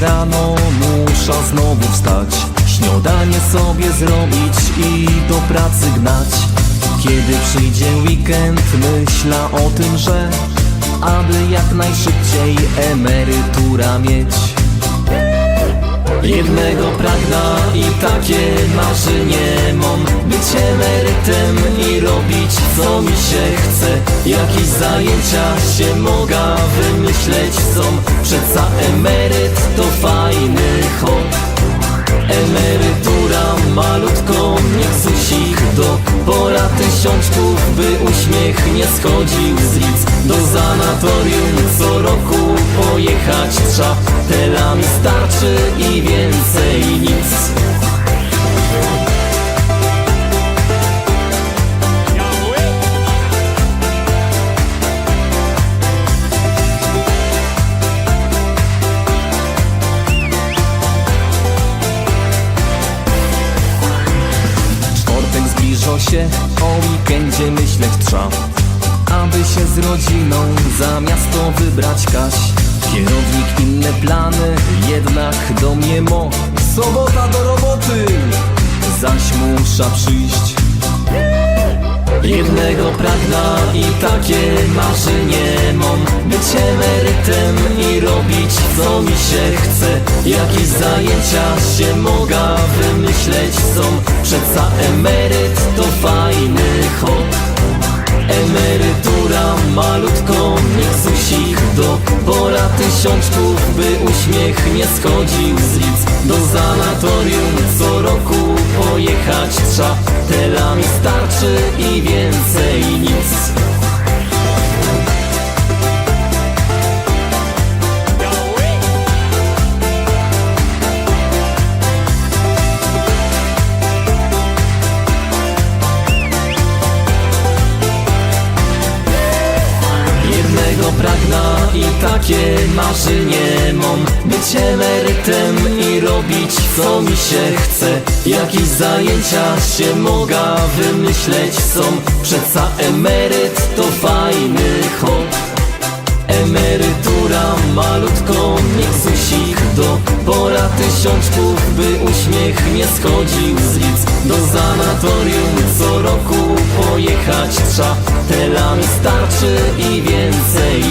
rano muszę znowu wstać. Śniadanie sobie zrobić i do pracy gnać. Kiedy przyjdzie weekend myślę o tym, że Aby jak najszybciej emerytura mieć. Jednego pragna i takie marzenie mam emerytem i robić co mi się chce. Jakieś zajęcia się mogę wymyśleć. Są Przeca emeryt to fajny hop. Emerytura malutko niech susich do Pora tysiączków, by uśmiech nie schodził z lic. Do sanatorium co roku pojechać trza Tela mi starczy się, o weekendzie myśleć trza Aby się z rodziną za miasto wybrać kaś. Kierownik inne plany, jednak do mnie mo. Sobota do roboty, zaś muszę przyjść Jednego pragna i takie marzenie mam Być emerytem i robić co mi się chce. Jakieś zajęcia się mogę wymyśleć są. Przeca emeryt to fajny hop Emerytura malutko niech susich do Pora tysiączków, by uśmiech nie schodził z lic. Do sanatorium co roku pojechać takie marzenie mam Być emerytem i robić co mi się chce. Jakieś zajęcia się mogę wymyśleć są Przeca emeryt to fajny hop. Emerytura malutko susich do Pora tysiączków, by uśmiech nie schodził z lic Do sanatorium co roku pojechać trza Tela mi starczy i więcej